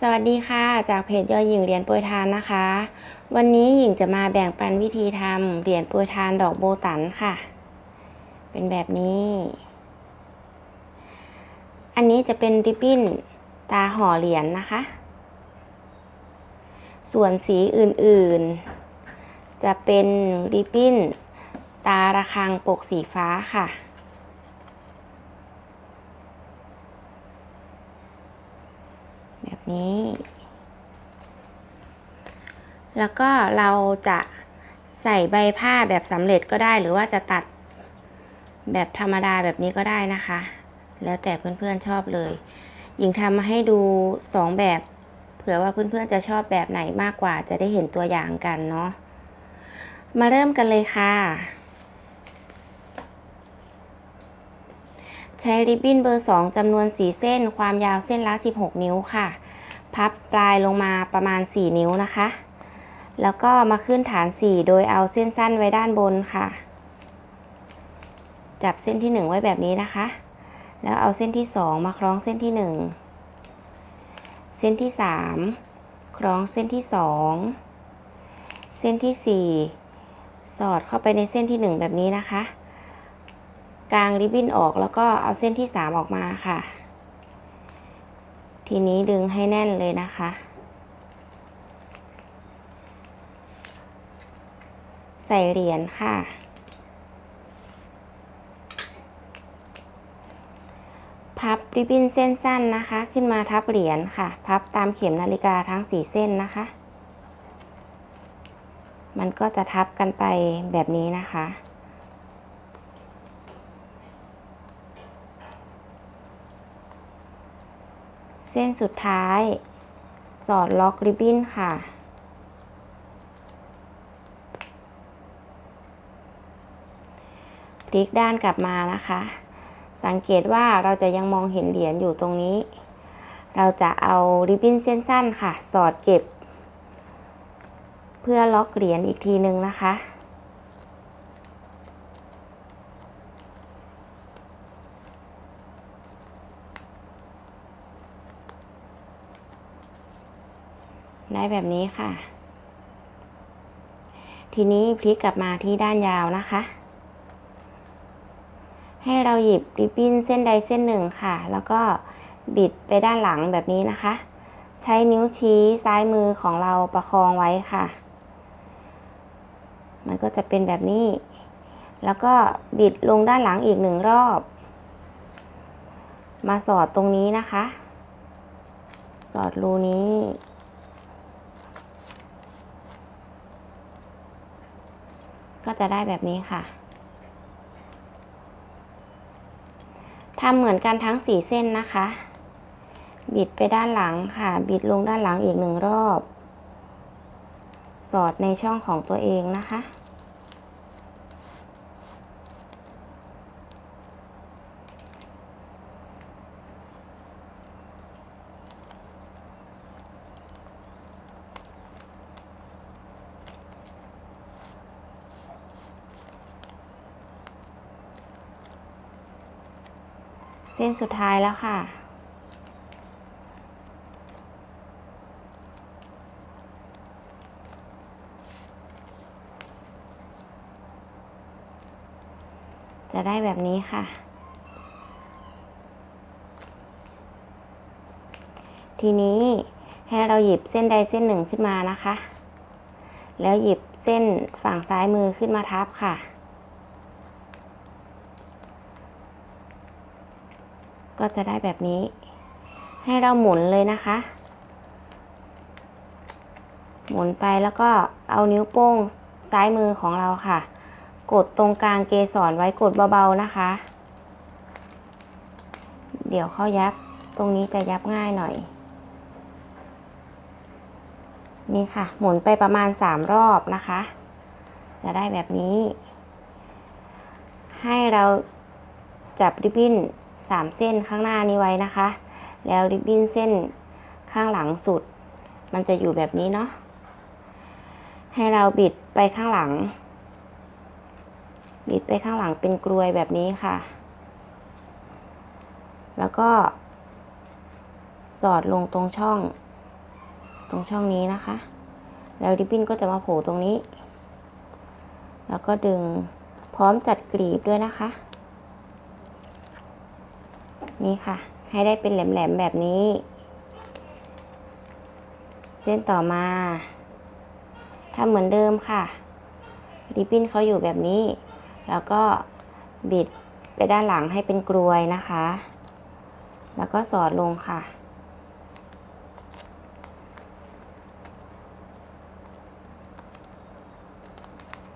สวัสดีค่ะ จากเพจยอหญิงเหรียญโปรยทานนะคะ วันนี้หญิงจะมาแบ่งปันวิธีทำเหรียญโปรยทานดอกโบตันค่ะ เป็นแบบนี้ อันนี้จะเป็นริบบิ้นตาห่อเหรียญนะคะ ส่วนสีอื่นๆ จะเป็นริบบิ้นตาระฆังปกสีฟ้าค่ะ แบบ นี้ แล้วก็เราจะใส่ใบผ้าแบบสำเร็จก็ได้ หรือว่าจะตัดแบบธรรมดาแบบนี้ก็ได้นะคะ แล้วแต่เพื่อนๆชอบเลยหญิงทำมาให้ดูสองแบบ เผื่อว่าเพื่อนๆจะชอบแบบไหนมากกว่า จะได้เห็นตัวอย่างกันเนาะ มาเริ่มกันเลยค่ะ ใช้ริบบิ้นเบอร์ 2จำนวน4เส้นความยาวเส้นละ 16 นิ้วค่ะ พับปลายลงมาประมาณ 4 นิ้วนะคะ แล้วก็มาขึ้นฐาน 4 โดยเอาเส้นสั้นไว้ด้านบนค่ะ จับเส้นที่ 1 ไว้แบบนี้นะคะ แล้วเอาเส้นที่ 2 มาคล้องเส้นที่ 1 เส้นที่ 3 คล้องเส้นที่ 2 เส้นที่ 4 สอดเข้าไปในเส้นที่ 1 แบบนี้นะคะ กางริบบิ้นออกแล้วก็เอาเส้นที่ 3 ออกมาค่ะ ทีนี้ดึงให้แน่นเลยนะคะ ใส่เหรียญค่ะ พับริบบิ้นเส้นสั้นนะคะ ขึ้นมาทับเหรียญค่ะ พับตามเข็มนาฬิกาทั้ง4เส้นนะคะ มันก็จะทับกันไปแบบนี้นะคะ เส้นสุดท้าย สอดล็อกริบบิ้นค่ะ พลิกด้านกลับมานะคะ สังเกตว่าเราจะยังมองเห็นเหรียญอยู่ตรงนี้ เราจะเอาริบบิ้นเส้นสั้นค่ะ สอดเก็บ เพื่อล็อกเหรียญอีกทีนึงนะคะ ได้แบบนี้ค่ะ ทีนี้พลิกกลับมาที่ด้านยาวนะคะ ให้เราหยิบริบบิ้นเส้นใดเส้นหนึ่งค่ะ แล้วก็บิดไปด้านหลังแบบนี้นะคะ ใช้นิ้วชี้ซ้ายมือของเราประคองไว้ค่ะ มันก็จะเป็นแบบนี้ แล้วก็บิดลงด้านหลังอีกหนึ่งรอบ มาสอดตรงนี้นะคะ สอดรูนี้ ก็จะได้แบบนี้ค่ะทำเหมือนกันทั้งสี่เส้นนะคะ บิดไปด้านหลังค่ะ บิดลงด้านหลังอีกหนึ่งรอบ สอดในช่องของตัวเองนะคะ เส้นสุดท้ายแล้วค่ะ จะได้แบบนี้ค่ะ ทีนี้ให้เราหยิบเส้นใดเส้นหนึ่งขึ้นมานะคะ แล้วหยิบเส้นฝั่งซ้ายมือขึ้นมาทับค่ะ ก็จะได้แบบนี้ ให้เราหมุนเลยนะคะ หมุนไปแล้วก็เอานิ้วโป้งซ้ายมือของเราค่ะ กดตรงกลางเกสรไว้กดเบาๆนะคะ เดี๋ยวเข้ายับตรงนี้จะยับง่ายหน่อย นี่ค่ะ หมุนไปประมาณ 3 รอบนะคะ จะได้แบบนี้ ให้เราจับริบบิ้น 3 เส้นข้างหน้านี้ไว้นะคะ แล้วริบบิ้นเส้นข้างหลังสุด มันจะอยู่แบบนี้เนาะให้เราบิดไปข้างหลัง บิดไปข้างหลังเป็นกลวยแบบนี้ค่ะ แล้วก็ สอดลงตรงช่อง ตรงช่องนี้นะคะ แล้วริบบิ้นก็จะมาโผล่ตรงนี้ แล้วก็ดึงพร้อมจัดกรีบด้วยนะคะ นี่ค่ะ ให้ได้เป็นแหลมๆแบบนี้ เส้นต่อมาทำเหมือนเดิมค่ะริบบิ้นเขาอยู่แบบนี้ แล้วก็บิดไปด้านหลังให้เป็นกรวยนะคะ แล้วก็สอดลงค่ะ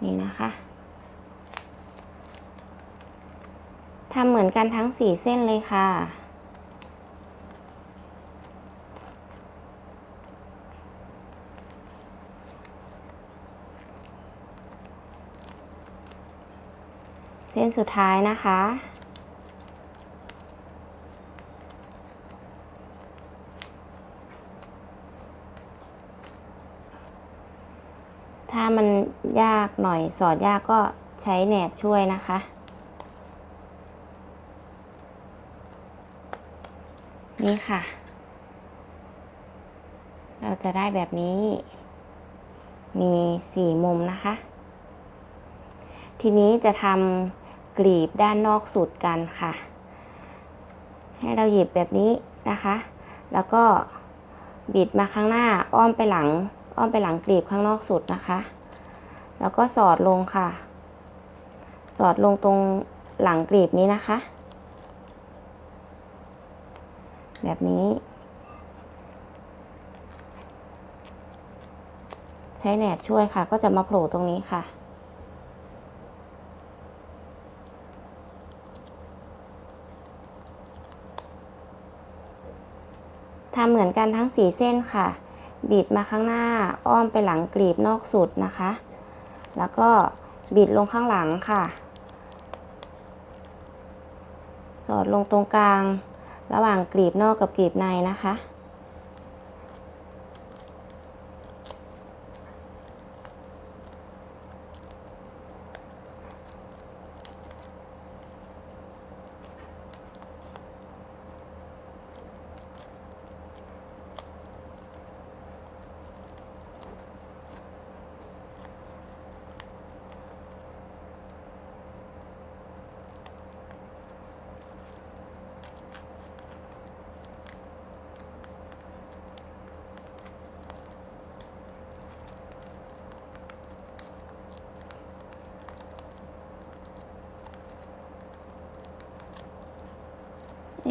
นี่นะคะ ทำเหมือนกันทั้งสี่เส้นเลยค่ะ เส้นสุดท้ายนะคะ ถ้ามันยากหน่อยสอดยากก็ใช้แหนบช่วยนะคะ นี่ค่ะ เราจะได้แบบนี้ มีสี่มุมนะคะ ทีนี้จะทำกลีบด้านนอกสุดกันค่ะ ให้เราหยิบแบบนี้นะคะ แล้วก็บิดมาข้างหน้าอ้อมไปหลัง อ้อมไปหลังกลีบข้างนอกสุดนะคะ แล้วก็สอดลงค่ะ สอดลงตรงหลังกลีบนี้นะคะ แบบนี้ ใช้แหนบช่วยค่ะ ก็จะมาโผล่ตรงนี้ค่ะ ทำเหมือนกันทั้งสีเส้นค่ะ บิดมาข้างหน้าอ้อมไปหลังกลีบนอกสุดนะคะ แล้วก็บิดลงข้างหลังค่ะ สอดลงตรงกลาง ระหว่างกลีบนอกกับกลีบในนะคะ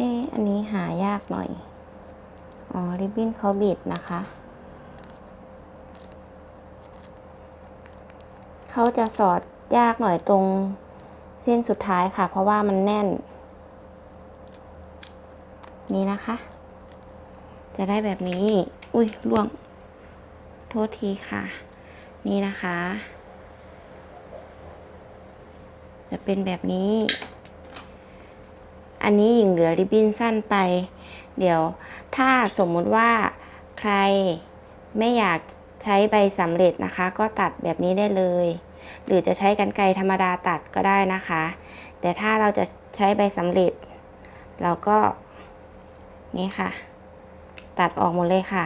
เอ๊ะอันนี้หายากหน่อย อ๋อ ริบบิ้นเขาบิดนะคะ เขาจะสอดยากหน่อยตรงเส้นสุดท้ายค่ะ เพราะว่ามันแน่น นี่นะคะ จะได้แบบนี้ อุ้ยล่วง โทษทีค่ะ นี่นะคะ จะเป็นแบบนี้ อันนี้หญิงเหลือริบบิ้นสั้นไป เดี๋ยวถ้าสมมุติว่าใครไม่อยากใช้ใบสำเร็จนะคะ ก็ตัดแบบนี้ได้เลย หรือจะใช้กันไกรธรรมดาตัดก็ได้นะคะ แต่ถ้าเราจะใช้ใบสำเร็จ เราก็นี่ค่ะ ตัดออกหมดเลยค่ะ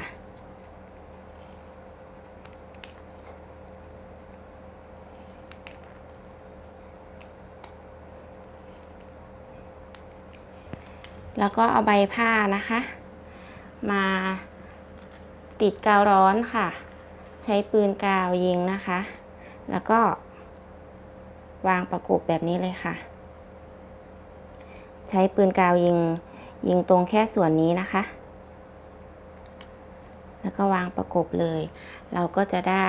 แล้วก็เอาใบผ้านะคะ มาติดกาวร้อนค่ะ ใช้ปืนกาวยิงนะคะ แล้วก็วางประกบแบบนี้เลยค่ะ ใช้ปืนกาวยิงยิงตรงแค่ส่วนนี้นะคะ แล้วก็วางประกบเลย เราก็จะได้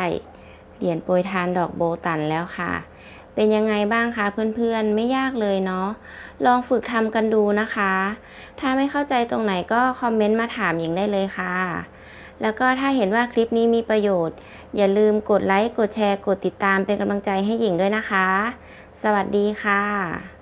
เหรียญโปรยทานดอกโบตันแล้วค่ะ เป็นยังไงบ้างคะเพื่อนๆ ไม่ยากเลยเนาะ ลองฝึกทำกันดูนะคะ ถ้าไม่เข้าใจตรงไหนก็คอมเมนต์มาถามหญิงได้เลยค่ะ แล้วก็ถ้าเห็นว่าคลิปนี้มีประโยชน์ อย่าลืมกดไลค์ กดแชร์ กดติดตามเป็นกำลังใจให้หญิงด้วยนะคะ สวัสดีค่ะ